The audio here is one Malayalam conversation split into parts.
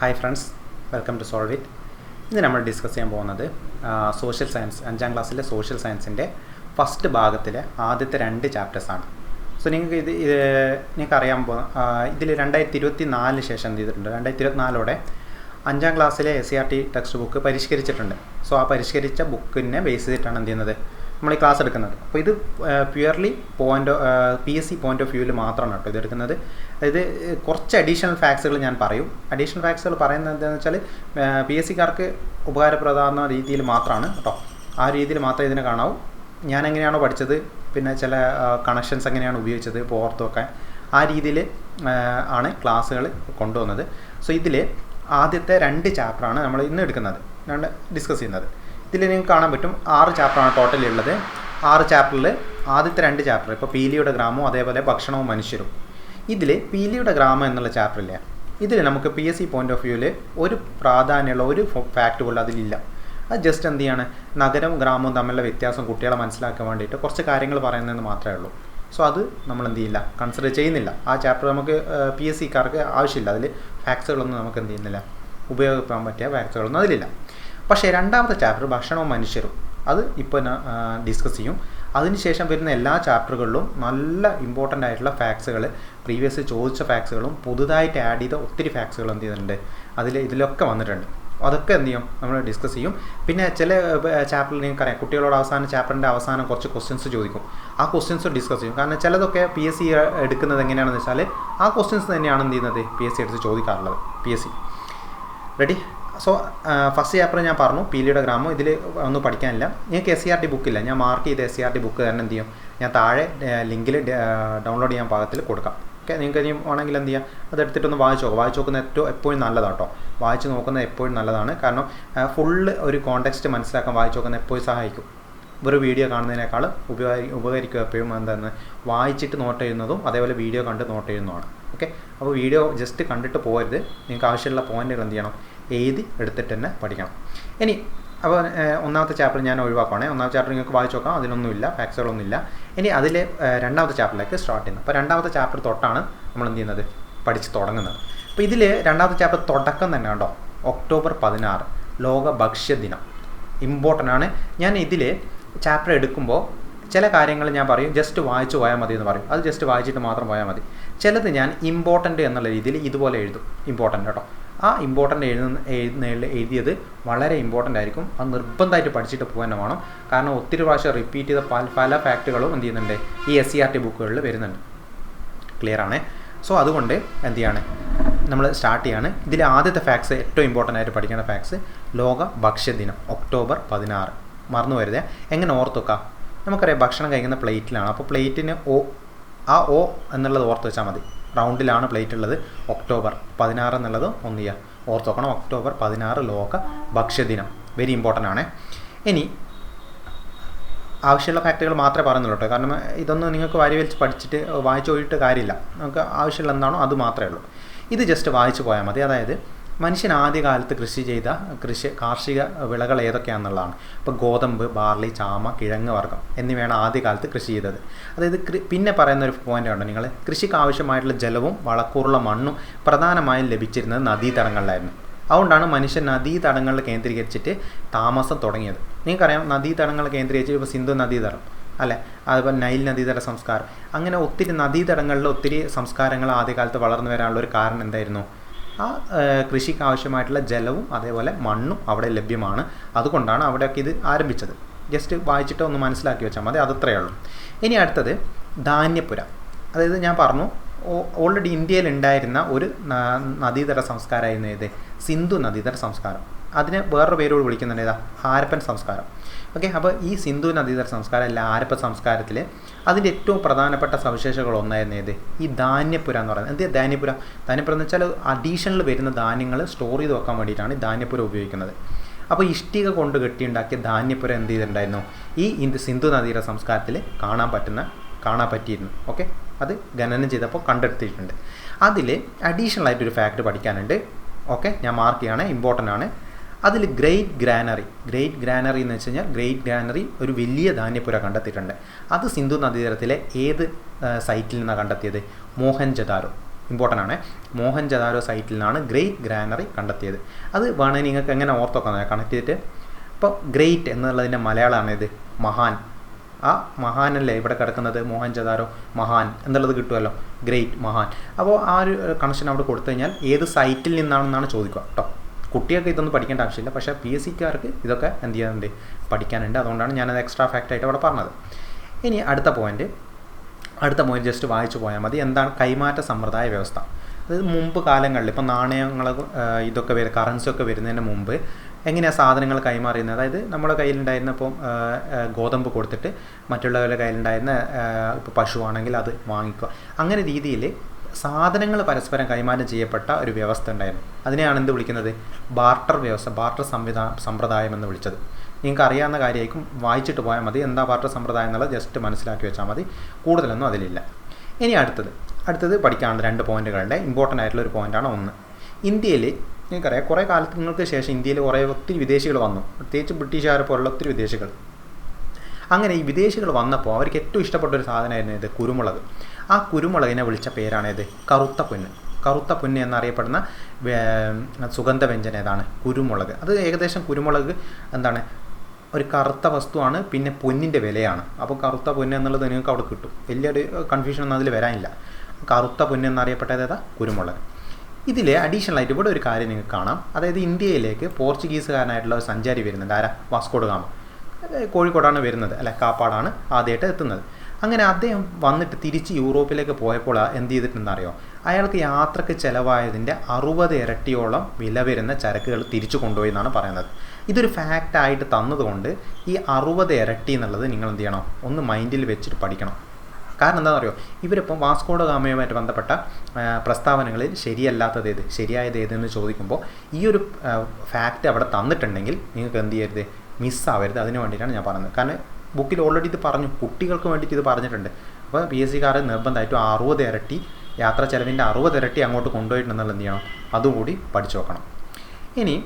Hi friends welcome to solve it ഇന്ന് നമ്മൾ ഡിസ്കസ് ചെയ്യാൻ പോകുന്നത് സോഷ്യൽ സയൻസ് അഞ്ചാം ക്ലാസ്സിലെ സോഷ്യൽ സയൻസിന്റെ ഫസ്റ്റ് ഭാഗത്തിലെ ആദ്യത്തെ രണ്ട് ചാപ്റ്റേഴ്സാണ് സോ നിങ്ങൾക്ക് ഇത് നിങ്ങൾക്ക് അറിയാൻ പോ ഇതിൽ രണ്ടായിരത്തി ഇരുപത്തി നാലിന് ശേഷം എന്ത് ചെയ്തിട്ടുണ്ട്? രണ്ടായിരത്തി ഇരുപത്തിനാലോടെ അഞ്ചാം ക്ലാസ്സിലെ S C R T text book പരിഷ്കരിച്ചിട്ടുണ്ട്. So ആ പരിഷ്കരിച്ച ബുക്കിനെ ബേസ് ചെയ്തിട്ടാണ് എന്ത് ചെയ്യുന്നത്? നമ്മൾ ഈ ക്ലാസ് എടുക്കുന്നത്. അപ്പോൾ ഇത് purely point P S C point of വ്യൂവിൽ മാത്രമാണ് കേട്ടോ ഇത് എടുക്കുന്നത് അതായത് കുറച്ച് അഡീഷണൽ ഫാക്ട്സുകൾ ഞാൻ പറയും. അഡീഷണൽ ഫാക്ട്സുകൾ പറയുന്നത് എന്താണെന്ന് വെച്ചാൽ പി എസ് സിക്കാർക്ക് ഉപകാരപ്രദമാകുന്ന രീതിയിൽ മാത്രമാണ് കേട്ടോ. ആ രീതിയിൽ മാത്രമേ ഇതിനെ കാണാവൂ. ഞാൻ എങ്ങനെയാണോ പഠിച്ചത് പിന്നെ ചില കണക്ഷൻസ് എങ്ങനെയാണ് ഉപയോഗിച്ചത് ഓർത്ത് ആ രീതിയിൽ ആണ് ക്ലാസ്സുകൾ കൊണ്ടുവന്നത്. സോ ഇതിൽ ആദ്യത്തെ രണ്ട് ചാപ്റ്ററാണ് നമ്മൾ ഇന്ന് എടുക്കുന്നത്. ഡിസ്കസ് ചെയ്യുന്നത്. ഇതിൽ നിങ്ങൾക്ക് കാണാൻ പറ്റും ആറ് ചാപ്റ്ററാണ് ടോട്ടലി ഉള്ളത്. ആറ് ചാപ്റ്ററിൽ ആദ്യത്തെ രണ്ട് ചാപ്റ്റർ ഇപ്പോൾ പീലിയുടെ ഗ്രാമവും അതേപോലെ ഭക്ഷണവും മനുഷ്യരും. ഇതിൽ പീലിയുടെ ഗ്രാമം എന്നുള്ള ചാപ്റ്ററില്ലേ ഇതിൽ നമുക്ക് P S C point of വ്യൂവിൽ ഒരു പ്രാധാന്യമുള്ള ഒരു ഫാക്റ്റ് പോലും അതിലില്ല. അത് ജസ്റ്റ് എന്ത് ചെയ്യാണ്? നഗരവും ഗ്രാമവും തമ്മിലുള്ള വ്യത്യാസം കുട്ടികളെ മനസ്സിലാക്കാൻ വേണ്ടിയിട്ട് കുറച്ച് കാര്യങ്ങൾ പറയുന്നതെന്ന് മാത്രമേ ഉള്ളൂ. സോ അത് നമ്മൾ എന്ത് ചെയ്യില്ല കൺസിഡർ ചെയ്യുന്നില്ല. ആ ചാപ്റ്റർ നമുക്ക് പി എസ് സിക്കാർക്ക് ആവശ്യമില്ല. അതിൽ ഫാക്ട്സുകളൊന്നും നമുക്ക് എന്ത് ചെയ്യുന്നില്ല. ഉപയോഗപ്പെടാൻ പറ്റിയ ഫാക്ട്സുകളൊന്നും അതിലില്ല. പക്ഷേ രണ്ടാമത്തെ ചാപ്റ്റർ ഭക്ഷണവും മനുഷ്യരും. അത് ഇപ്പോൾ ഡിസ്കസ് ചെയ്യും. അതിനുശേഷം വരുന്ന എല്ലാ ചാപ്റ്ററുകളിലും നല്ല ഇമ്പോർട്ടന്റ് ആയിട്ടുള്ള ഫാക്ട്സുകൾ പ്രീവിയസ് ചോദിച്ച ഫാക്ട്സുകളും പുതുതായിട്ട് ആഡ് ചെയ്ത ഒത്തിരി ഫാക്ട്സുകൾ എന്ത് ചെയ്തിട്ടുണ്ട് അതിൽ ഇതിലൊക്കെ വന്നിട്ടുണ്ട്. അതൊക്കെ എന്ത് ചെയ്യും? നമ്മൾ ഡിസ്കസ് ചെയ്യും. പിന്നെ ചില ചാപ്റ്ററിൽ നിങ്ങൾക്കറിയാം കുട്ടികളോട് അവസാന ചാപ്റ്ററിന്റെ അവസാനം കുറച്ച് ക്വസ്റ്റ്യൻസ് ചോദിക്കും. ആ ക്വസ്റ്റ്യൻസ് ഡിസ്കസ് ചെയ്യും. കാരണം ചിലതൊക്കെ പി എസ് സി എടുക്കുന്നത് എങ്ങനെയാണെന്ന് വെച്ചാൽ ആ ക്വസ്റ്റ്യൻസ് തന്നെയാണ് എന്ത് ചെയ്യുന്നത്? പി എസ് സി എടുത്ത് ചോദിക്കാറുള്ളത്. P S C ready so first chapter ഞാൻ പറഞ്ഞു പീലിയുടെ ഗ്രാമം. ഇതിൽ ഒന്നും പഠിക്കാനില്ല. നിങ്ങൾക്ക് എസ് സി ആർ ടി ബുക്കില്ല ഞാൻ മാർക്ക് ചെയ്ത S C R T book തന്നെ എന്ത് ചെയ്യും? ഞാൻ താഴെ ലിങ്കിൽ ഡൗൺലോഡ് ചെയ്യാൻ പാകത്തിൽ കൊടുക്കാം. ഓക്കെ നിങ്ങൾക്ക് ഇനി വേണമെങ്കിൽ എന്ത് ചെയ്യാം? അതെടുത്തിട്ടൊന്ന് വായിച്ചു നോക്കുക വായിച്ചു നോക്കുന്നത് ഏറ്റവും എപ്പോഴും നല്ലതാണ് കേട്ടോ വായിച്ച് നോക്കുന്നത് എപ്പോഴും നല്ലതാണ്. കാരണം ഫുള്ള് ഒരു കോണ്ടെക്സ്റ്റ് മനസ്സിലാക്കാൻ വായിച്ചു നോക്കുന്നത് എപ്പോഴും സഹായിക്കും. ഒരു വീഡിയോ കാണുന്നതിനേക്കാൾ ഉപകാരി ഉപകരിക്കുക എപ്പോഴും എന്താണ്? വായിച്ചിട്ട് നോട്ട് ചെയ്യുന്നതും അതേപോലെ വീഡിയോ കണ്ട് നോട്ട് ചെയ്യുന്നതുമാണ്. ഓക്കെ അപ്പോൾ വീഡിയോ ജസ്റ്റ് കണ്ടിട്ട് പോകരുത്. നിങ്ങൾക്ക് ആവശ്യമുള്ള പോയിന്റുകൾ എന്ത് ചെയ്യണം? എഴുതി എടുത്തിട്ട് തന്നെ പഠിക്കണം. ഇനി അപ്പോൾ ഒന്നാമത്തെ ചാപ്റ്റർ ഞാൻ ഒഴിവാക്കുവാണേ. ഒന്നാമത്തെ ചാപ്റ്റർ നിങ്ങൾക്ക് വായിച്ചു നോക്കാം. അതിലൊന്നുമില്ല ഫാക്സുകളൊന്നുമില്ല ഇനി അതിൽ രണ്ടാമത്തെ ചാപ്റ്ററിലേക്ക് സ്റ്റാർട്ട് ചെയ്യുന്നത് അപ്പോൾ രണ്ടാമത്തെ ചാപ്റ്റർ തൊട്ടാണ് നമ്മൾ എന്ത് ചെയ്യുന്നത്? പഠിച്ച് തുടങ്ങുന്നത്. അപ്പോൾ ഇതിൽ രണ്ടാമത്തെ ചാപ്റ്റർ തുടക്കം തന്നെ കണ്ടോ? ഒക്ടോബർ പതിനാറ് ലോക ഭക്ഷ്യദിനം ഇമ്പോർട്ടന്റ് ആണ്. ഞാൻ ഇതിൽ ചാപ്റ്റർ എടുക്കുമ്പോൾ ചില കാര്യങ്ങൾ ഞാൻ പറയും. ജസ്റ്റ് വായിച്ചു പോയാൽ മതി എന്ന് പറയും. അത് ജസ്റ്റ് വായിച്ചിട്ട് മാത്രം പോയാൽ മതി. ചിലത് ഞാൻ ഇമ്പോർട്ടന്റ് എന്നുള്ള രീതിയിൽ ഇതുപോലെ എഴുതും. ഇമ്പോർട്ടന്റ് കേട്ടോ. ആ ഇമ്പോർട്ടന്റ് എഴുതുന്ന എഴുതിയത് വളരെ ഇമ്പോർട്ടന്റ് ആയിരിക്കും. അത് നിർബന്ധമായിട്ട് പഠിച്ചിട്ട് പോകാൻ വേണം. കാരണം ഒത്തിരി പ്രാവശ്യം റിപ്പീറ്റ് ചെയ്ത പല പല ഫാക്റ്റുകളും എന്ത് ചെയ്യുന്നുണ്ട്? ഈ എസ് സി ആർ ടി ബുക്കുകളിൽ വരുന്നുണ്ട്. ക്ലിയർ ആണ്? സോ അതുകൊണ്ട് എന്ത് ചെയ്യാണ്? നമ്മൾ സ്റ്റാർട്ട് ചെയ്യാണ്. ഇതിൽ ആദ്യത്തെ ഫാക്സ് ഏറ്റവും ഇമ്പോർട്ടന്റ് ആയിട്ട് പഠിക്കേണ്ട ഫാക്സ് ലോക ഭക്ഷ്യദിനം ഒക്ടോബർ പതിനാറ്. മറന്നു വരുതേ എങ്ങനെ ഓർത്ത് വെക്കാം നമുക്കറിയാം ഭക്ഷണം കഴിക്കുന്ന പ്ലേറ്റിലാണ് അപ്പോൾ പ്ലേറ്റിന് ഓ ആ ഓ എന്നുള്ളത് ഓർത്ത് വെച്ചാൽ മതി. റൗണ്ടിലാണ് പ്ലേറ്റ് ഉള്ളത് ഒക്ടോബർ പതിനാറ് എന്നുള്ളത് ഒന്നിയ ചെയ്യുക ഓർത്ത് വെക്കണം ഒക്ടോബർ പതിനാറ് ലോക ഭക്ഷ്യദിനം. വെരി ഇമ്പോർട്ടന്റ് ആണ്. ഇനി ആവശ്യമുള്ള ഫാക്ടറികൾ മാത്രമേ പറയുന്നുള്ളൂ കാരണം ഇതൊന്നും നിങ്ങൾക്ക് വാരി വലിച്ച് പഠിച്ചിട്ട് വായിച്ചു പോയിട്ട് കാര്യമില്ല. നമുക്ക് ആവശ്യമുള്ള എന്താണോ അത് മാത്രമേ ഉള്ളൂ. ഇത് ജസ്റ്റ് വായിച്ചു പോയാൽ മതി. അതായത് മനുഷ്യൻ ആദ്യകാലത്ത് കൃഷി ചെയ്ത കൃഷി കാർഷിക വിളകൾ ഏതൊക്കെയാണെന്നുള്ളതാണ്. ഇപ്പോൾ ഗോതമ്പ് ബാർലി ചാമ കിഴങ്ങ് വർഗം എന്നിവയാണ് ആദ്യകാലത്ത് കൃഷി ചെയ്തത്. അതായത് പിന്നെ പറയുന്ന ഒരു പോയിന്റ് ഉണ്ട് നിങ്ങൾ? കൃഷിക്ക് ആവശ്യമായിട്ടുള്ള ജലവും വളക്കൂറുള്ള മണ്ണും പ്രധാനമായും ലഭിച്ചിരുന്നത് നദീതടങ്ങളിലായിരുന്നു. അതുകൊണ്ടാണ് മനുഷ്യൻ നദീതടങ്ങളിൽ കേന്ദ്രീകരിച്ചിട്ട് താമസം തുടങ്ങിയത്. നിങ്ങൾക്കറിയാം നദീതടങ്ങൾ കേന്ദ്രീകരിച്ച് ഇപ്പോൾ സിന്ധു നദീതടം അല്ലെ? അതുപോലെ നൈൽ നദീതട സംസ്കാരം. അങ്ങനെ ഒത്തിരി നദീതടങ്ങളിൽ ഒത്തിരി സംസ്കാരങ്ങൾ ആദ്യകാലത്ത് വളർന്നു വരാനുള്ള ഒരു കാരണം എന്തായിരുന്നു? ആ കൃഷിക്ക് ആവശ്യമായിട്ടുള്ള ജലവും അതേപോലെ മണ്ണും അവിടെ ലഭ്യമാണ്. അതുകൊണ്ടാണ് അവിടെയൊക്കെ ഇത് ആരംഭിച്ചത്. ജസ്റ്റ് വായിച്ചിട്ട് ഒന്ന് മനസ്സിലാക്കി വെച്ചാൽ മതി അതത്രയേ ഉള്ളൂ. ഇനി അടുത്തത് ധാന്യപുര അതായത് ഞാൻ പറഞ്ഞു ഓൾറെഡി ഇന്ത്യയിൽ ഉണ്ടായിരുന്ന ഒരു നദീതട സംസ്കാരമായിരുന്നു ഏത് സിന്ധു നദീതട സംസ്കാരം. അതിനെ വേറൊരു പേരോട് വിളിക്കുന്നുണ്ട്. ഇതാ ഹാരപ്പൻ സംസ്കാരം. ഓക്കെ അപ്പോൾ ഈ സിന്ധു നദീതര സംസ്കാരം അല്ല ആരപ്പ സംസ്കാരത്തിൽ അതിന്റെ ഏറ്റവും പ്രധാനപ്പെട്ട സവിശേഷതകൾ ഒന്നായിരുന്നു ഏത്? ഈ ധാന്യപുര എന്ന് പറയുന്നത്. എന്ത് ധാന്യപുര ധാന്യപുര എന്ന് വെച്ചാൽ അഡീഷണൽ വരുന്ന ധാന്യങ്ങൾ സ്റ്റോർ ചെയ്ത് വെക്കാൻ വേണ്ടിയിട്ടാണ് ധാന്യപുര ഉപയോഗിക്കുന്നത്. അപ്പോൾ ഇഷ്ടിക കൊണ്ട് കെട്ടിയുണ്ടാക്കിയ ധാന്യപുരം എന്ത് ചെയ്തിട്ടുണ്ടായിരുന്നു? ഈ ഇന്ത് സിന്ധു നദീതര സംസ്കാരത്തിൽ കാണാൻ പറ്റുന്ന കാണാൻ പറ്റിയിരുന്നു. ഓക്കെ അത് ഖനനം ചെയ്തപ്പോൾ കണ്ടെടുത്തിട്ടുണ്ട് അതിൽ അഡീഷണൽ ആയിട്ടൊരു ഫാക്ട് പഠിക്കാനുണ്ട്. ഓക്കെ ഞാൻ മാർക്ക് ചെയ്യാണ് ഇമ്പോർട്ടന്റ് ആണ്. അതിൽ ഗ്രേറ്റ് ഗ്രാനറി. ഗ്രേറ്റ് ഗ്രാനറി എന്ന് വെച്ച് കഴിഞ്ഞാൽ ഗ്രേറ്റ് ഗ്രാനറി ഒരു വലിയ ധാന്യപ്പുര കണ്ടെത്തിയിട്ടുണ്ട്. അത് സിന്ധു നദീതീരത്തിലെ ഏത് സൈറ്റിൽ നിന്നാണ് കണ്ടെത്തിയത്? മോഹൻജദാരോ ഇമ്പോർട്ടന്റ് ആണ്. മോഹൻജദാരോ സൈറ്റിൽ നിന്നാണ് ഗ്രേറ്റ് ഗ്രാനറി കണ്ടെത്തിയത്. അത് വേണമെങ്കിൽ നിങ്ങൾക്ക് എങ്ങനെ ഓർത്തൊക്കെ? കണക്ട് ചെയ്തിട്ട്. ഇപ്പോൾ ഗ്രേറ്റ് എന്നുള്ളതിന്റെ മലയാളമാണ് ഇത്. മഹാൻ. ആ മഹാനല്ലേ ഇവിടെ കിടക്കുന്നത്? മോഹൻ മോഹൻജദാരോ മഹാൻ. എന്നുള്ളത് കിട്ടുമല്ലോ. ഗ്രേറ്റ് മഹാൻ. അപ്പോൾ ആ ഒരു കണക്ഷൻ അവിടെ കൊടുത്തു കഴിഞ്ഞാൽ ഏത് സൈറ്റിൽ നിന്നാണെന്നാണ് ചോദിക്കുക. കേട്ടോ കുട്ടികൾക്ക് ഇതൊന്നും പഠിക്കേണ്ട ആവശ്യമില്ല. പക്ഷേ പി എസ് സിക്കാർക്ക് ഇതൊക്കെ എന്ത് ചെയ്യാറുണ്ട് പഠിക്കാനുണ്ട്. അതുകൊണ്ടാണ് ഞാനത് എക്സ്ട്രാ ഫാക്റ്റായിട്ട് അവിടെ പറഞ്ഞത്. ഇനി അടുത്ത പോയിന്റ് അടുത്ത പോയിന്റ് ജസ്റ്റ് വായിച്ചു പോയാൽ മതി. എന്താണ് കൈമാറ്റ സമ്പ്രദായ വ്യവസ്ഥ? അതായത് മുമ്പ് കാലങ്ങളിൽ ഇപ്പോൾ നാണയങ്ങൾ ഇതൊക്കെ വരും കറൻസി ഒക്കെ വരുന്നതിന് മുമ്പ് എങ്ങനെയാണ് സാധനങ്ങൾ കൈമാറിയുന്നത് അതായത് നമ്മുടെ കയ്യിലുണ്ടായിരുന്ന ഇപ്പം ഗോതമ്പ് കൊടുത്തിട്ട് മറ്റുള്ളവരുടെ കയ്യിലുണ്ടായിരുന്ന ഇപ്പോൾ പശുവാണെങ്കിൽ അത് വാങ്ങിക്കുക. അങ്ങനെ രീതിയിൽ സാധനങ്ങൾ പരസ്പരം കൈമാറ്റം ചെയ്യപ്പെട്ട ഒരു വ്യവസ്ഥ ഉണ്ടായിരുന്നു. അതിനെയാണ് എന്ത് വിളിക്കുന്നത്? ബാർട്ടർ വ്യവസ്ഥ ബാർട്ടർ സംവിധാ സമ്പ്രദായം എന്ന് വിളിച്ചത്. നിങ്ങൾക്ക് അറിയാവുന്ന കാര്യമായിരിക്കും വായിച്ചിട്ട് പോയാൽ മതി. എന്താ ബാർട്ടർ സമ്പ്രദായം എന്നുള്ളത് ജസ്റ്റ് മനസ്സിലാക്കി വെച്ചാൽ മതി. കൂടുതലൊന്നും അതിലില്ല. ഇനി അടുത്തത്. അടുത്തത് പഠിക്കാനുള്ള രണ്ട് പോയിന്റുകളുടെ ഇമ്പോർട്ടന്റ് ആയിട്ടുള്ള ഒരു പോയിന്റാണ് ഒന്ന്. ഇന്ത്യയിൽ നിങ്ങൾക്കറിയാം കുറേ കാലങ്ങൾക്ക് ശേഷം ഇന്ത്യയിൽ കുറേ ഒത്തിരി വിദേശികൾ വന്നു. പ്രത്യേകിച്ച് ബ്രിട്ടീഷുകാരെ പോലുള്ള ഒത്തിരി വിദേശികൾ. അങ്ങനെ ഈ വിദേശികൾ വന്നപ്പോൾ അവർക്ക് ഏറ്റവും ഇഷ്ടപ്പെട്ട ഒരു സാധനമായിരുന്നു ഇത് കുരുമുളക്. ആ കുരുമുളകിനെ വിളിച്ച പേരാണ് ഇത് കറുത്ത പൊന്ന്. കറുത്ത പൊന്ന് എന്നറിയപ്പെടുന്ന സുഗന്ധ വ്യഞ്ജനം ഏതാണ്? കുരുമുളക്. അത് ഏകദേശം കുരുമുളക് എന്താണ്? ഒരു കറുത്ത വസ്തുവാണ് പിന്നെ പൊന്നിന്റെ വിലയാണ്. അപ്പോൾ കറുത്ത പൊന്ന് എന്നുള്ളത് നിങ്ങൾക്ക് അവിടെ കിട്ടും. വലിയൊരു കൺഫ്യൂഷൻ ഒന്നും അതിൽ വരാനില്ല. കറുത്ത പൊന്ന് എന്നറിയപ്പെട്ടത് ഏതാ? കുരുമുളക്. ഇതിൽ അഡീഷണൽ ആയിട്ട് ഇവിടെ ഒരു കാര്യം നിങ്ങൾക്ക് കാണാം. അതായത് ഇന്ത്യയിലേക്ക് പോർച്ചുഗീസുകാരനായിട്ടുള്ള ഒരു സഞ്ചാരി വരുന്നുണ്ട്. ആരാ? Vasco da Gama. കോഴിക്കോടാണ് വരുന്നത്. അല്ല കാപ്പാടാണ് ആദ്യമായിട്ട് എത്തുന്നത്. അങ്ങനെ അദ്ദേഹം വന്നിട്ട് തിരിച്ച് യൂറോപ്പിലേക്ക് പോയപ്പോൾ എന്ത് ചെയ്തിട്ടുണ്ടെന്നറിയോ? അയാൾക്ക് യാത്രയ്ക്ക് ചിലവായതിന്റെ അറുപത് ഇരട്ടിയോളം വില വരുന്ന ചരക്കുകൾ തിരിച്ചു കൊണ്ടുപോയി എന്നാണ് പറയുന്നത്. ഇതൊരു ഫാക്റ്റായിട്ട് തന്നതുകൊണ്ട് ഈ അറുപത് ഇരട്ടി എന്നുള്ളത് നിങ്ങൾ എന്ത് ചെയ്യണം? ഒന്ന് മൈൻഡിൽ വെച്ചിട്ട് പഠിക്കണം. കാരണം എന്താണെന്ന് അറിയോ ഇവരിപ്പം വാസ്കോഡ ഗാമയുമായിട്ട് ബന്ധപ്പെട്ട പ്രസ്താവനകളിൽ ശരിയല്ലാത്തത് ഏത്? ശരിയായത് ഏതെന്ന് ചോദിക്കുമ്പോൾ ഈ ഒരു ഫാക്റ്റ് അവിടെ തന്നിട്ടുണ്ടെങ്കിൽ നിങ്ങൾക്ക് എന്ത് ചെയ്യരുത്? മിസ്സാവരുത് അതിന് വേണ്ടിയിട്ടാണ് ഞാൻ പറയുന്നത്. കാരണം ബുക്കിൽ ഓൾറെഡി ഇത് പറഞ്ഞു. കുട്ടികൾക്ക് വേണ്ടിയിട്ട് ഇത് പറഞ്ഞിട്ടുണ്ട്. അപ്പോൾ പി എസ് സിക്കാരൻ നിർബന്ധമായിട്ടും അറുപത് ഇരട്ടി യാത്ര ചെലവിന്റെ അറുപത് ഇരട്ടി അങ്ങോട്ട് കൊണ്ടുപോയിട്ടുണ്ടെന്നുള്ള എന്ത് ചെയ്യണം? അതുകൂടി പഠിച്ചു വെക്കണം. ഇനി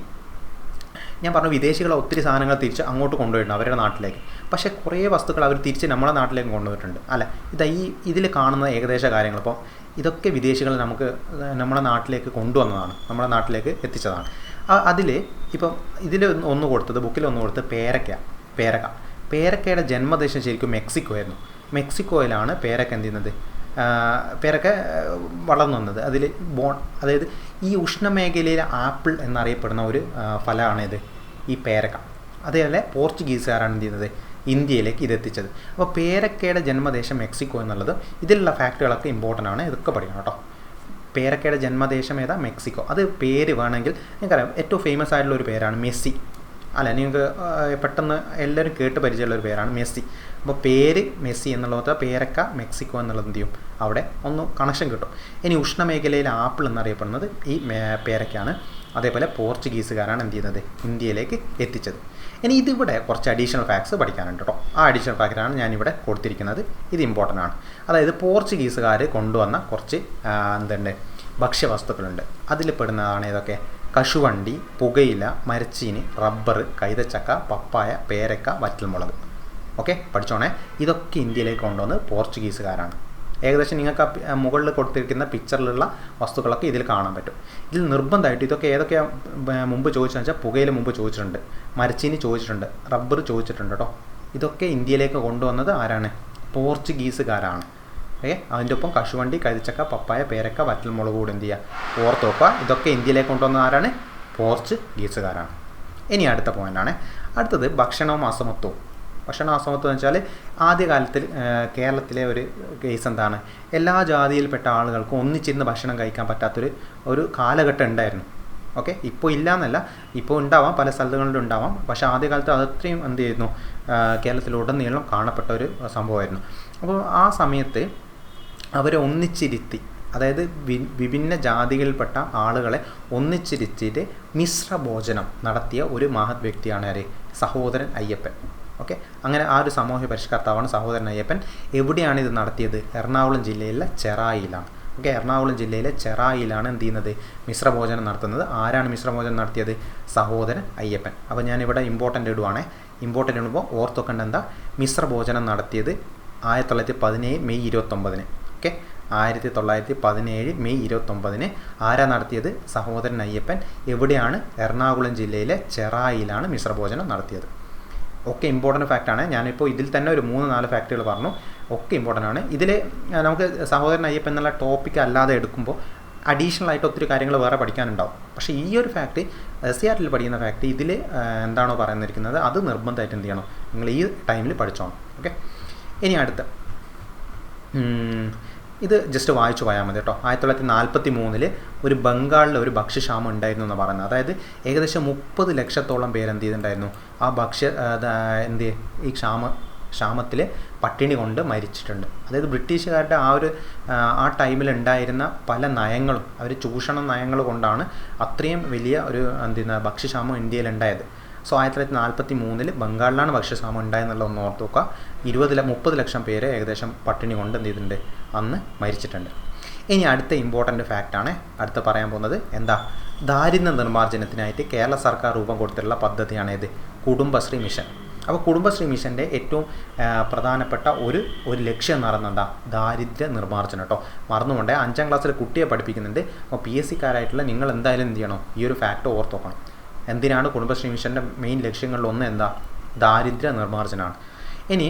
ഞാൻ പറഞ്ഞു വിദേശികളെ ഒത്തിരി സാധനങ്ങൾ തിരിച്ച് അങ്ങോട്ട് കൊണ്ടുപോയിട്ടുണ്ട് അവരുടെ നാട്ടിലേക്ക്. പക്ഷേ കുറേ വസ്തുക്കൾ അവർ തിരിച്ച് നമ്മുടെ നാട്ടിലേക്ക് കൊണ്ടുപോയിട്ടുണ്ട് അല്ല? ഇതാ ഈ ഇതിൽ കാണുന്ന ഏകദേശ കാര്യങ്ങൾ. ഇപ്പോൾ ഇതൊക്കെ വിദേശികൾ നമുക്ക് നമ്മുടെ നാട്ടിലേക്ക് കൊണ്ടുവന്നതാണ്. നമ്മുടെ നാട്ടിലേക്ക് എത്തിച്ചതാണ്. അതിൽ ഇപ്പം ഇതിൽ ഒന്ന് കൊടുത്തത് ബുക്കിൽ ഒന്ന് കൊടുത്തത് പേരക്ക. പേരക്ക. പേരക്കയുടെ ജന്മദേശം ശരിക്കും മെക്സിക്കോ ആയിരുന്നു മെക്സിക്കോയിലാണ് പേരക്ക എന്ത് ചെയ്യുന്നത് പേരക്ക വളർന്നു വന്നത്. അതിൽ ബോൺ അതായത് ഈ ഉഷ്ണമേഖലയിലെ ആപ്പിൾ എന്നറിയപ്പെടുന്ന ഒരു ഫലമാണ് ഇത് ഈ പേരക്ക. അതേപോലെ പോർച്ചുഗീസുകാരാണ് എന്ത് ചെയ്യുന്നത് ഇന്ത്യയിലേക്ക് ഇതെത്തിച്ചത്. അപ്പോൾ പേരക്കയുടെ ജന്മദേശം മെക്സിക്കോ എന്നുള്ളത് ഇതിലുള്ള ഫാക്ടുകളൊക്കെ ഇമ്പോർട്ടന്റ് ആണ്. ഇതൊക്കെ പഠിക്കണം കേട്ടോ. പേരക്കയുടെ ജന്മദേശം ഏതാ? മെക്സിക്കോ. അത് പേര് വേണമെങ്കിൽ നിങ്ങൾക്കറിയാം ഏറ്റവും ഫേമസ് ആയിട്ടുള്ള ഒരു പേരാണ് മെസ്സി. അല്ല നിങ്ങൾക്ക് പെട്ടെന്ന് എല്ലാവരും കേട്ട് പരിചയമുള്ള ഒരു പേരാണ് മെസ്സി. അപ്പോൾ പേര് മെസ്സി എന്നുള്ളത് പേരക്ക മെക്സിക്കോ എന്നുള്ളത് എന്ത് ചെയ്യും? അവിടെ ഒന്ന് കണക്ഷൻ കിട്ടും. ഇനി ഉഷ്ണമേഖലയിലെ ആപ്പിൾ എന്നറിയപ്പെടുന്നത് ഈ പേരക്കയാണ്. അതേപോലെ പോർച്ചുഗീസുകാരാണ് എന്ത് ചെയ്യുന്നത്? ഇന്ത്യയിലേക്ക് എത്തിച്ചത്. ഇനി ഇതിവിടെ കുറച്ച് അഡീഷണൽ ഫാക്ട്സ് പഠിക്കാനുണ്ട് കേട്ടോ. ആ അഡീഷണൽ ഫാക്റ്റാണ് ഞാനിവിടെ കൊടുത്തിരിക്കുന്നത്. ഇത് ഇമ്പോർട്ടന്റ് ആണ്. അതായത് പോർച്ചുഗീസുകാർ കൊണ്ടുവന്ന കുറച്ച് എന്തുണ്ട്? ഭക്ഷ്യവസ്തുക്കളുണ്ട്. അതിൽ പെടുന്നതാണ് ഇതൊക്കെ കശുവണ്ടി പുകയില മരച്ചീനി റബ്ബർ കൈതച്ചക്ക പപ്പായ പേരക്ക വറ്റൽമുളക്. ഓക്കെ പഠിച്ചോണേ. ഇതൊക്കെ ഇന്ത്യയിലേക്ക് കൊണ്ടുവന്ന് പോർച്ചുഗീസുകാരാണ്. ഏകദേശം നിങ്ങൾക്ക് മുകളിൽ കൊടുത്തിരിക്കുന്ന പിക്ചറിലുള്ള വസ്തുക്കളൊക്കെ ഇതിൽ കാണാൻ പറ്റും. ഇതിൽ നിർബന്ധമായിട്ട് ഇതൊക്കെ ഏതൊക്കെ മുമ്പ് ചോദിച്ചതെന്ന് വെച്ചാൽ പുകയില മുമ്പ് ചോദിച്ചിട്ടുണ്ട് മരച്ചീനി ചോദിച്ചിട്ടുണ്ട് റബ്ബർ ചോദിച്ചിട്ടുണ്ട് കേട്ടോ. ഇതൊക്കെ ഇന്ത്യയിലേക്ക് കൊണ്ടുവന്നത് ആരാണ്? പോർച്ചുഗീസുകാരാണ്. ഓക്കെ അതിന്റെ ഒപ്പം കശുവണ്ടി കരിച്ചക്ക പപ്പായ പേരക്ക വറ്റൽമുളക് കൂടെ എന്ത് ചെയ്യുക ഓർത്ത് വെക്കുക ഇതൊക്കെ ഇന്ത്യയിലേക്ക് കൊണ്ടുവന്ന ആരാണ്? പോർച്ചുഗീസുകാരാണ് ഇനി അടുത്ത പോയിന്റാണ് അടുത്തത് ഭക്ഷണവും അസമത്വവും. ഭക്ഷണ അസമത്വം എന്ന് വെച്ചാൽ ആദ്യകാലത്തിൽ കേരളത്തിലെ ഒരു കേസ് എന്താണ്? എല്ലാ ജാതിയിൽപ്പെട്ട ആളുകൾക്കും ഒന്നിച്ചിരുന്ന് ഭക്ഷണം കഴിക്കാൻ പറ്റാത്തൊരു ഒരു കാലഘട്ടം ഉണ്ടായിരുന്നു. ഓക്കെ? ഇപ്പോൾ ഇല്ല എന്നല്ല ഇപ്പോൾ ഉണ്ടാവാം പല സ്ഥലങ്ങളിലും ഉണ്ടാവാം. പക്ഷേ ആദ്യകാലത്ത് അതത്രയും എന്ത് ചെയ്യുന്നു കേരളത്തിലുടനീളം കാണപ്പെട്ട ഒരു സംഭവമായിരുന്നു. അപ്പോൾ ആ സമയത്ത് അവരെ ഒന്നിച്ചിരുത്തി അതായത് വി വിഭിന്ന ജാതികളിൽപ്പെട്ട ആളുകളെ ഒന്നിച്ചിരുത്തിയിട്ട് മിശ്ര ഭോജനം നടത്തിയ ഒരു മഹത് വ്യക്തിയാണ് ആര്? സഹോദരൻ അയ്യപ്പൻ. ഓക്കെ? അങ്ങനെ ആ ഒരു സാമൂഹ്യ പരിഷ്കർത്താവാണ് സഹോദരൻ അയ്യപ്പൻ. എവിടെയാണ് ഇത് നടത്തിയത്? എറണാകുളം ജില്ലയിലെ ചെറായിലാണ് ഓക്കെ? എറണാകുളം ജില്ലയിലെ ചെറായിലാണ് എന്ത് ചെയ്യുന്നത്? മിശ്രഭോജനം നടത്തുന്നത്. ആരാണ് മിശ്രഭോജനം നടത്തിയത്? സഹോദരൻ അയ്യപ്പൻ. അപ്പോൾ ഞാനിവിടെ ഇമ്പോർട്ടന്റ് ഇടുവാണേ. ഇമ്പോർട്ടന്റ് ഇടുമ്പോൾ ഓർത്തൊക്കേണ്ട എന്താ? മിശ്രഭോജനം നടത്തിയത് ആയിരത്തി തൊള്ളായിരത്തി പതിനേഴ് മെയ് ഇരുപത്തൊമ്പതിന്. ഓക്കെ. ആയിരത്തി തൊള്ളായിരത്തി പതിനേഴ് മെയ് ഇരുപത്തൊമ്പതിന് ആരാ നടത്തിയത്? സഹോദരൻ അയ്യപ്പൻ. എവിടെയാണ്? എറണാകുളം ജില്ലയിലെ ചെറായിലാണ് മിശ്രഭോജനം നടത്തിയത്. ഒക്കെ ഇമ്പോർട്ടന്റ് ഫാക്റ്റാണ് ഞാനിപ്പോൾ ഇതിൽ തന്നെ ഒരു മൂന്ന് നാല് ഫാക്റ്റുകൾ പറഞ്ഞു. ഒക്കെ ഇമ്പോർട്ടന്റ് ആണ്. ഇതിൽ നമുക്ക് സഹോദരൻ അയ്യപ്പൻ എന്നുള്ള ടോപ്പിക് അല്ലാതെ എടുക്കുമ്പോൾ അഡീഷണൽ ആയിട്ട് ഒത്തിരി കാര്യങ്ങൾ വേറെ പഠിക്കാനുണ്ടാവും. പക്ഷേ ഈ ഒരു ഫാക്റ്റ് സി ആറിൽ പഠിക്കുന്ന ഫാക്റ്റ് ഇതിൽ എന്താണോ പറയുന്നിരിക്കുന്നത്? അത് നിർബന്ധമായിട്ട് എന്ത് ചെയ്യണം? നിങ്ങൾ ഈ ടൈമിൽ പഠിച്ചോണം. ഓക്കെ? ഇനി അടുത്ത. ഇത് ജസ്റ്റ് വായിച്ചു പോയാൽ മതി കേട്ടോ. ആയിരത്തി തൊള്ളായിരത്തി നാൽപ്പത്തി മൂന്നിൽ ഒരു ബംഗാളിൽ ഒരു ഭക്ഷ്യക്ഷാമം ഉണ്ടായിരുന്നു എന്ന് പറയുന്നത്. അതായത് ഏകദേശം മുപ്പത് ലക്ഷത്തോളം പേര് എന്ത് ചെയ്തിട്ടുണ്ടായിരുന്നു? ആ ഭക്ഷ്യ എന്ത് ഈ ക്ഷാമ ക്ഷാമത്തിൽ പട്ടിണി കൊണ്ട് മരിച്ചിട്ടുണ്ട്. അതായത് ബ്രിട്ടീഷുകാരുടെ ആ ഒരു ആ ടൈമിൽ ഉണ്ടായിരുന്ന പല നയങ്ങളും അവർ ചൂഷണ നയങ്ങൾ കൊണ്ടാണ് അത്രയും വലിയ ഒരു എന്ത് ഭക്ഷ്യക്ഷാമം ഇന്ത്യയിൽ ഉണ്ടായത് സോ ആയിരത്തി തൊള്ളായിരത്തി നാൽപ്പത്തി മൂന്നിൽ ബംഗാളിലാണ് ഭക്ഷ്യക്ഷാമം ഉണ്ടായെന്നുള്ള ഒന്ന് ഓർത്ത് നോക്കുക. ഇരുപത് മുപ്പത് ലക്ഷം പേര് ഏകദേശം പട്ടിണി കൊണ്ട് എന്ത് ചെയ്തിട്ടുണ്ട്? അന്ന് മരിച്ചിട്ടുണ്ട്. ഇനി അടുത്ത ഇമ്പോർട്ടന്റ് ഫാക്റ്റാണ് അടുത്ത പറയാൻ പോകുന്നത്. എന്താ? ദാരിദ്ര്യ നിർമ്മാർജനത്തിനായിട്ട് കേരള സർക്കാർ രൂപം കൊടുത്തിട്ടുള്ള പദ്ധതിയാണ് ഇത് കുടുംബശ്രീ മിഷൻ. അപ്പോൾ കുടുംബശ്രീ മിഷന്റെ ഏറ്റവും പ്രധാനപ്പെട്ട ഒരു ഒരു ലക്ഷ്യം എന്ന് പറയുന്നത് എന്താ? ദാരിദ്ര്യ നിർമ്മാർജനം കേട്ടോ. മറന്നുകൊണ്ട് അഞ്ചാം ക്ലാസ്സിൽ കുട്ടിയെ പഠിപ്പിക്കുന്നുണ്ട്. അപ്പോൾ പി എസ് സിക്കാരായിട്ടുള്ള നിങ്ങൾ എന്തായാലും എന്ത് ചെയ്യണം? ഈ ഒരു ഫാക്റ്റ് ഓർത്ത് നോക്കണം. എന്തിനാണ് കുടുംബശ്രീ മിഷന്റെ മെയിൻ ലക്ഷ്യങ്ങളിൽ ഒന്ന് എന്താ? ദാരിദ്ര്യ നിർമ്മാർജനമാണ് ഇനി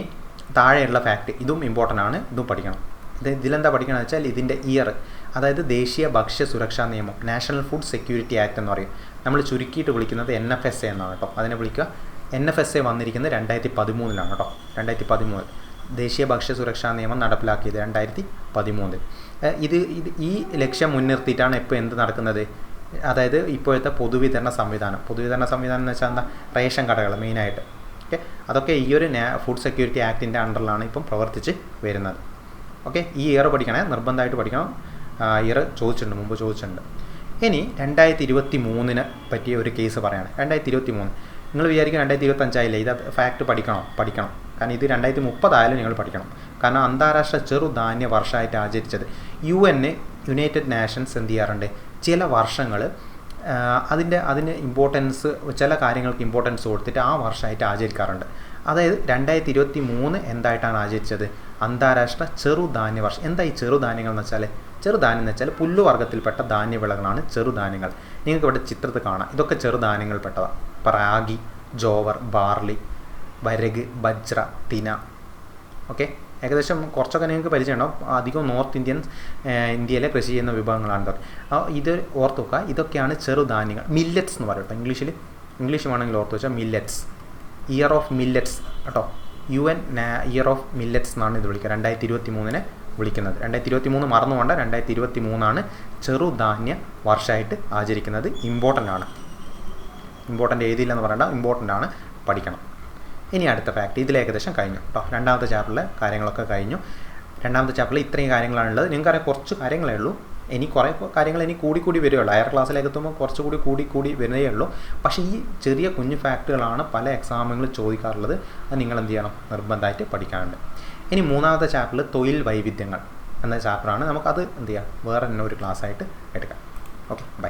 താഴെയുള്ള ഫാക്ട് ഇതും ഇമ്പോർട്ടന്റ് ആണ് ഇതും പഠിക്കണം. ഇത് ഇതിലെന്താ പഠിക്കണമെന്ന് വെച്ചാൽ ഇതിന്റെ ഇയർ അതായത് ദേശീയ ഭക്ഷ്യ സുരക്ഷാ നിയമം നാഷണൽ ഫുഡ് സെക്യൂരിറ്റി ആക്ട് എന്ന് പറയും. നമ്മൾ ചുരുക്കിയിട്ട് വിളിക്കുന്നത് എൻ എഫ് എസ് എ എന്നാണ് കേട്ടോ. അതിനെ വിളിക്കുക. എൻ എഫ് എസ് എ വന്നിരിക്കുന്നത് രണ്ടായിരത്തി പതിമൂന്നിലാണ് കേട്ടോ. രണ്ടായിരത്തി പതിമൂന്ന് ദേശീയ ഭക്ഷ്യ സുരക്ഷാ നിയമം നടപ്പിലാക്കിയത് രണ്ടായിരത്തി പതിമൂന്നിൽ ഇത് ഇത് ഈ ലക്ഷ്യം മുൻനിർത്തിയിട്ടാണ് ഇപ്പോൾ എന്ത് നടക്കുന്നത്? അതായത് ഇപ്പോഴത്തെ പൊതുവിതരണ സംവിധാനം. പൊതുവിതരണ സംവിധാനം എന്ന് വെച്ചാൽ എന്താ? റേഷൻ കടകൾ മെയിനായിട്ട്. ഓക്കെ? അതൊക്കെ ഈ ഒരു ഫുഡ് സെക്യൂരിറ്റി ആക്ടിന്റെ അണ്ടറിലാണ് ഇപ്പം പ്രവർത്തിച്ച് വരുന്നത്. ഓക്കെ? ഈ ഇയർ പഠിക്കണേ നിർബന്ധമായിട്ട് പഠിക്കണം. ഇയർ ചോദിച്ചിട്ടുണ്ട് മുമ്പ് ചോദിച്ചിട്ടുണ്ട്. ഇനി രണ്ടായിരത്തി ഇരുപത്തി മൂന്നിന് പറ്റിയ ഒരു കേസ് പറയാണ്. രണ്ടായിരത്തി ഇരുപത്തി മൂന്ന് നിങ്ങൾ വിചാരിക്കും രണ്ടായിരത്തി ഇരുപത്തഞ്ചായില്ലേ ഇത് ഫാക്ട് പഠിക്കണം പഠിക്കണം. കാരണം ഇത് രണ്ടായിരത്തി മുപ്പതായാലും നിങ്ങൾ പഠിക്കണം. കാരണം അന്താരാഷ്ട്ര ചെറുധാന്യ വർഷമായിട്ട് ആചരിച്ചത്. യു എൻ യുണൈറ്റഡ് നാഷൻസ് എന്ത് ചെയ്യാറുണ്ട്? ചില വർഷങ്ങൾ അതിന്റെ അതിന് ഇമ്പോർട്ടൻസ് ചില കാര്യങ്ങൾക്ക് ഇമ്പോർട്ടൻസ് കൊടുത്തിട്ട് ആ വർഷമായിട്ട് ആചരിക്കാറുണ്ട്. അതായത് രണ്ടായിരത്തി ഇരുപത്തി മൂന്ന് എന്തായിട്ടാണ് ആചരിച്ചത്? അന്താരാഷ്ട്ര ചെറുധാന്യ വർഷം. എന്താ ഈ ചെറുധാന്യങ്ങൾ എന്ന് വെച്ചാൽ ചെറുധാന്യം എന്ന് വെച്ചാൽ പുല്ലുവർഗത്തിൽപ്പെട്ട ധാന്യവിളകളാണ് ചെറുധാന്യങ്ങൾ. നിങ്ങൾക്ക് ഇവിടെ ചിത്രത്തിൽ കാണാം. ഇതൊക്കെ ചെറുധാന്യങ്ങളിൽപ്പെട്ടതാണ് റാഗി ജോവർ ബാർലി വരക് ബജ്ര തിന. ഓക്കെ? ഏകദേശം കുറച്ചൊക്കെ നിങ്ങൾക്ക് പരിചയമുണ്ടാവും. അധികം നോർത്ത് ഇന്ത്യൻ ഇന്ത്യയിലെ കൃഷി ചെയ്യുന്ന വിഭവങ്ങളാണ് ഇതൊക്കെ. ഇത് ഓർത്ത് വെക്കുക ഇതൊക്കെയാണ് ചെറുധാന്യങ്ങൾ. മില്ലറ്റ്സ് എന്ന് പറയും കേട്ടോ. ഇംഗ്ലീഷിൽ ഇംഗ്ലീഷ് വേണമെങ്കിൽ ഓർത്ത് വെച്ചാൽ മില്ലറ്റ്സ് ഇയർ ഓഫ് മില്ലറ്റ്സ് കേട്ടോ. U N year of millets എന്നാണ് ഇത് വിളിക്കുക. രണ്ടായിരത്തി ഇരുപത്തി മൂന്നിനെ വിളിക്കുന്നത്. രണ്ടായിരത്തി ഇരുപത്തി മൂന്ന് മറന്നുകൊണ്ട് രണ്ടായിരത്തി ഇരുപത്തി മൂന്നാണ് ചെറുധാന്യ വർഷമായിട്ട് ആചരിക്കുന്നത്. ഇമ്പോർട്ടന്റ് ആണ്. ഇമ്പോർട്ടന്റ് എഴുതിയില്ലെന്ന് പറയണ്ട. ഇമ്പോർട്ടന്റ് ആണ്. പഠിക്കണം. ഇനി അടുത്ത ഫാക്ട് ഇതിൽ ഏകദേശം കഴിഞ്ഞു കേട്ടോ രണ്ടാമത്തെ ചാപ്റ്ററിലെ കാര്യങ്ങളൊക്കെ കഴിഞ്ഞു. രണ്ടാമത്തെ ചാപ്റ്ററിൽ ഇത്രയും കാര്യങ്ങളാണുള്ളത്. നിങ്ങൾക്കറിയാം കുറച്ച് കാര്യങ്ങളേ ഉള്ളൂ. ഇനി കുറേ കാര്യങ്ങൾ ഇനി കൂടി കൂടി വരികയുള്ളൂ. ഹയർ ക്ലാസ്സിലേക്ക് എത്തുമ്പോൾ കുറച്ചുകൂടി കൂടി കൂടി വരുന്നേ ഉള്ളൂ. പക്ഷേ ഈ ചെറിയ കുഞ്ഞു ഫാക്റ്റുകളാണ് പല എക്സാമുകളിൽ ചോദിക്കാറുള്ളത്. അത് നിങ്ങൾ എന്ത് ചെയ്യണം? നിർബന്ധമായിട്ട് പഠിക്കാനുണ്ട്. ഇനി മൂന്നാമത്തെ ചാപ്റ്ററിൽ തൊഴിൽ വൈവിധ്യങ്ങൾ എന്ന ചാപ്റ്ററാണ് നമുക്കത് എന്ത് ചെയ്യാം? വേറെ തന്നെ ഒരു ക്ലാസ്സായിട്ട് എടുക്കാം. Okay bye